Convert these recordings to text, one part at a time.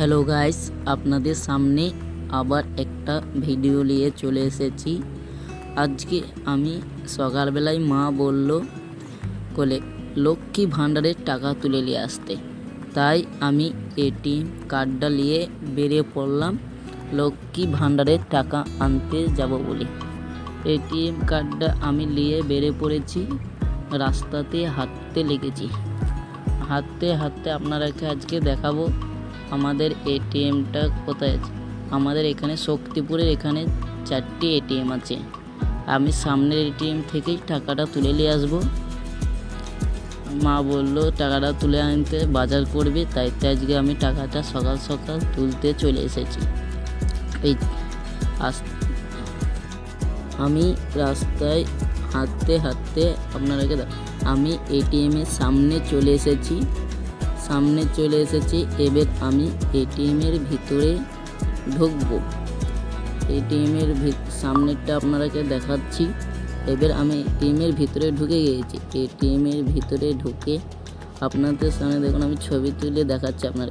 Hello guys, আপনাদের সামনে আবার একটা ভিডিও নিয়ে চলে এসেছি। আজকে আমি সকালবেলায় মা বলল কোলে লক্ষ্মী ভাণ্ডারের টাকা তুলে নিয়ে আসতে। তাই আমি এটিএম কার্ডটা নিয়ে বেরিয়ে পড়লাম, লক্ষ্মী ভাণ্ডারের টাকা আনতে যাব বলে। এটিএম কার্ডটা আমি নিয়ে বেরিয়ে পড়েছি, রাস্তাতে হাঁটতে লেগেছি। হাঁটতে হাঁটতে আপনারাকে আজকে দেখাবো আমাদের এটিএমটা কোথায় আছে? আমাদের এখানে শক্তিপুরের এখানে চারটি এটিএম আছে। আমি সামনের এটিএম থেকেই টাকাটা তুলে নিয়ে আসব। মা বলল, টাকাটা তুলে আনতে বাজার করবে? তাই তো আজকে আমি টাকাটা সকাল সকাল তুলতে চলে এসেছি। এই আমি রাস্তায় হাঁটতে হাঁটতে আপনারাকে আমি এটিএমের সামনে চলে এসেছি। সামনে চলে এসেছি। এবার আমি এটিএমের ভিতরে ঢুকবো। এটিএমের সামনেরটা আপনারাকে দেখাচ্ছি। এবার আমি এটিএমের ভিতরে ঢুকে গিয়েছি। এটিএমের ভিতরে ঢুকে আপনাদের সামনে দেখুন, আমি ছবি তুলে দেখাচ্ছি আপনার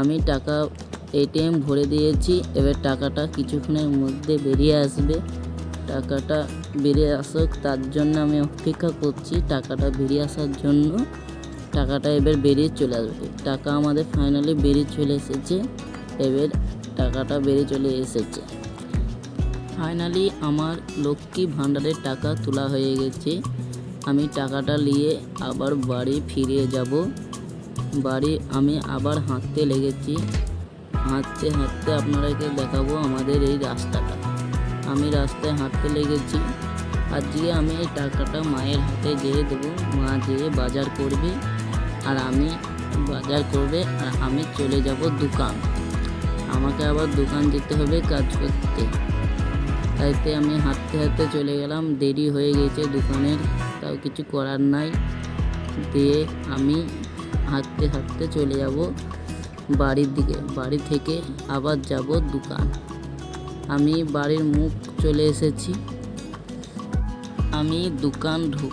আমি টাকা এটিএম ভরে দিয়েছি। এবার টাকাটা কিছুক্ষণের মধ্যে বেরিয়ে আসবে। টাকাটা বেরিয়ে আসুক, তার জন্য আমি অপেক্ষা করছি। টাকাটা বেরিয়ে আসার জন্য টাকাটা এবার বেরিয়ে চলে আসবে। টাকা আমাদের ফাইনালি বেরিয়ে চলে এসেছে। এবার টাকাটা বেরিয়ে চলে এসেছে। ফাইনালি আমার লক্ষ্মী ভাণ্ডারের টাকা তোলা হয়ে গেছে। আমি টাকাটা নিয়ে আবার বাড়ি ফিরে যাব। বাড়ি আমি আবার হাঁটতে লেগেছি। হাঁটতে হাঁটতে আপনারাকে দেখাবো আমাদের এই রাস্তাটা। আমি রাস্তায় হাঁটতে লেগেছি। আজকে আমি এই টাকাটা মায়ের হাতে যেয়ে দেবো। মা যেয়ে বাজার করবে। আর আমি বাজার করবে আর আমি চলে যাব দোকান। আমাকে আবার দোকান যেতে হবে কাজ করতে। তাইতে আমি হাঁটতে হাঁটতে চলে গেলাম, দেরি হয়ে গেছে দোকানের, তাও কিছু করার নাই। দিয়ে আমি হাঁটতে হাঁটতে চলে যাব বাড়ির দিকে। বাড়ি থেকে আবার যাব দোকান। আমি বাড়ির মুখ চলে এসেছি। আমি দোকান ঢুক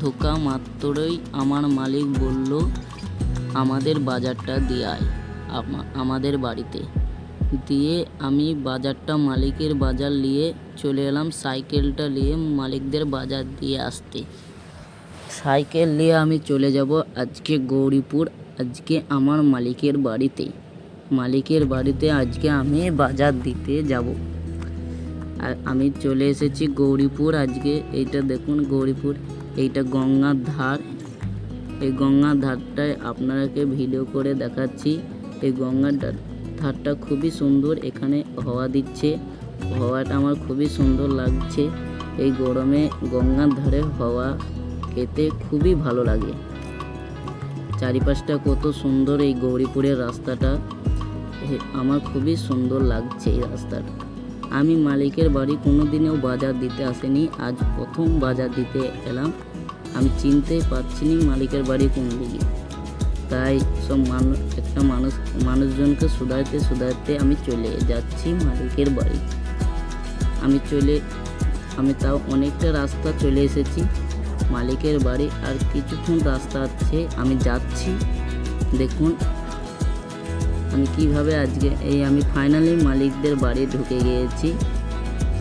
ঢোকা মাত্রই আমার মালিক বলল, আমাদের বাজারটা দিয়ে আয় আমাদের বাড়িতে। দিয়ে আমি বাজারটা মালিকের বাজার নিয়ে চলে এলাম, সাইকেলটা নিয়ে মালিকদের বাজার দিয়ে আসতে। সাইকেল নিয়ে আমি চলে যাব আজকে গৌরীপুর, আজকে আমার মালিকের বাড়িতে। মালিকের বাড়িতে আজকে আমি বাজার দিতে যাব। আর আমি চলে এসেছি গৌরীপুর, আজকে এইটা দেখুন গৌরীপুর। এইটা গঙ্গার ধার। এই গঙ্গার ধারটায় আপনারাকে ভিডিও করে দেখাচ্ছি। এই গঙ্গার ধারটা খুবই সুন্দর এখানে হাওয়া দিচ্ছে। হাওয়াটা আমার খুবই সুন্দর লাগছে। এই গরমে গঙ্গার ধারে হাওয়া খেতে খুবই ভালো লাগে। চারিপাশটা কত সুন্দর এই গৌরীপুরের রাস্তাটা। আমার খুবই সুন্দর লাগছে এই রাস্তাটা। আমি মালিকের বাড়ি কোনো দিনেও বাজার দিতে আসেনি। আজ প্রথম বাজার দিতে এলাম। আমি চিনতেই পারছি না মালিকের বাড়ি কোন দিকে। তাই সব মানুষ একটা মানুষ, মানুষজনকে শুধাইতে শুধাইতে আমি চলে যাচ্ছি মালিকের বাড়ি। আমি চলে, আমি তাও অনেকটা রাস্তা চলে এসেছি। মালিকের বাড়ি আর কিছুক্ষণ রাস্তা আছে, আমি যাচ্ছি। দেখুন, আমি কীভাবে আজকে এই আমি ফাইনালি মালিকদের বাড়ি ঢুকে গিয়েছি।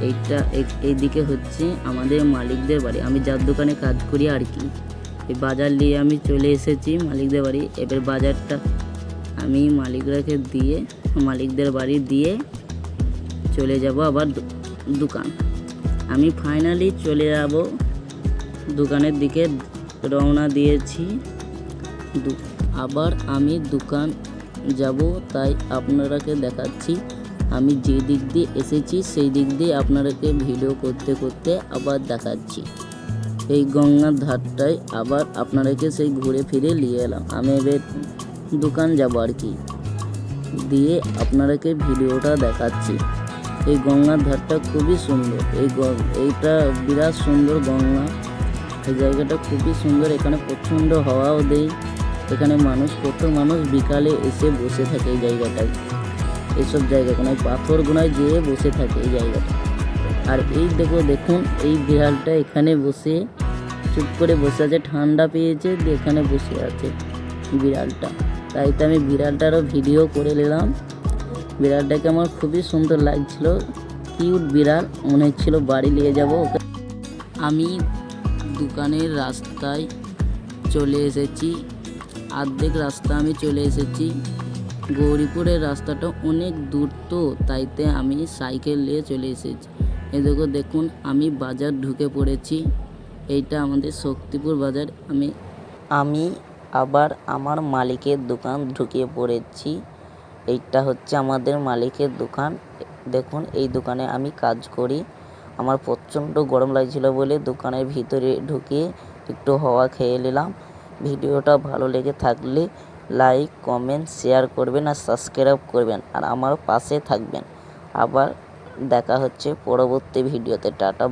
এইটা এই- এইদিকে হচ্ছে আমাদের মালিকদের বাড়ি। আমি যার দোকানে কাজ করি আর কি। এই বাজার নিয়ে আমি চলে এসেছি মালিকদের বাড়ি। এবার বাজারটা আমি মালিকরাকে দিয়ে, মালিকদের বাড়ি দিয়ে চলে যাব আবার দোকান। আমি ফাইনালি চলে যাব দোকানের দিকে রওনা দিয়েছি। আবার আমি দোকান যাব, তাই আপনারাকে দেখাচ্ছি। আমি যে দিক দিয়ে এসেছি, সেই দিক দিয়ে আপনারাকে ভিডিও করতে করতে আবার দেখাচ্ছি। এই গঙ্গার ধারটায় আবার আপনারাকে সেই ঘুরে ফিরে নিয়ে এলাম। আমি এবার দোকান যাব আর কি। দিয়ে আপনারাকে ভিডিওটা দেখাচ্ছি। এই গঙ্গার ধারটা খুবই সুন্দর। এই এইটা বিরাট সুন্দর গঙ্গা। এই জায়গাটা খুবই সুন্দর। এখানে প্রচণ্ড হাওয়াও দেয়। এখানে মানুষ কত মানুষ বিকালে এসে বসে থাকে এই জায়গাটায়। এইসব জায়গা কোনো পাথর গোনায় যেয়ে বসে থাকে এই জায়গাটা। আর এই দেখো, দেখুন, এই বিড়ালটা এখানে বসে চুপ করে বসে আছে, ঠান্ডা পেয়েছে এখানে বসে আছে বিড়ালটা। তাই তো আমি বিড়ালটারও ভিডিও করে নিলাম। বিড়ালটাকে আমার খুবই সুন্দর লাগছিল। কিউট বিড়াল, মনে হচ্ছিল বাড়ি নিয়ে যাব ওকে। আমি দোকানের রাস্তায় চলে এসেছি। অর্ধেক রাস্তা আমি চলে এসেছি। গৌরীপুরের রাস্তাটা অনেক দূর তো, তাইতে আমি সাইকেল নিয়ে চলে এসেছি। এই দেখো, দেখুন, আমি বাজার ঢুকে পড়েছি। এইটা আমাদের শক্তিপুর বাজার। আমি আমি আবার আমার মালিকের দোকান ঢুকিয়ে পড়েছি। এইটা হচ্ছে আমাদের মালিকের দোকান। দেখুন, এই দোকানে আমি কাজ করি। আমার প্রচণ্ড গরম লাগছিল বলে দোকানের ভিতরে ঢুকে একটু হাওয়া খেয়ে নিলাম। ভিডিওটা ভালো লেগে থাকলে লাইক, কমেন্ট, শেয়ার করবেন আর সাবস্ক্রাইব করবেন। আর আমার পাশে থাকবেন। আবার দেখা হচ্ছে পরবর্তী ভিডিওতে। টাটা।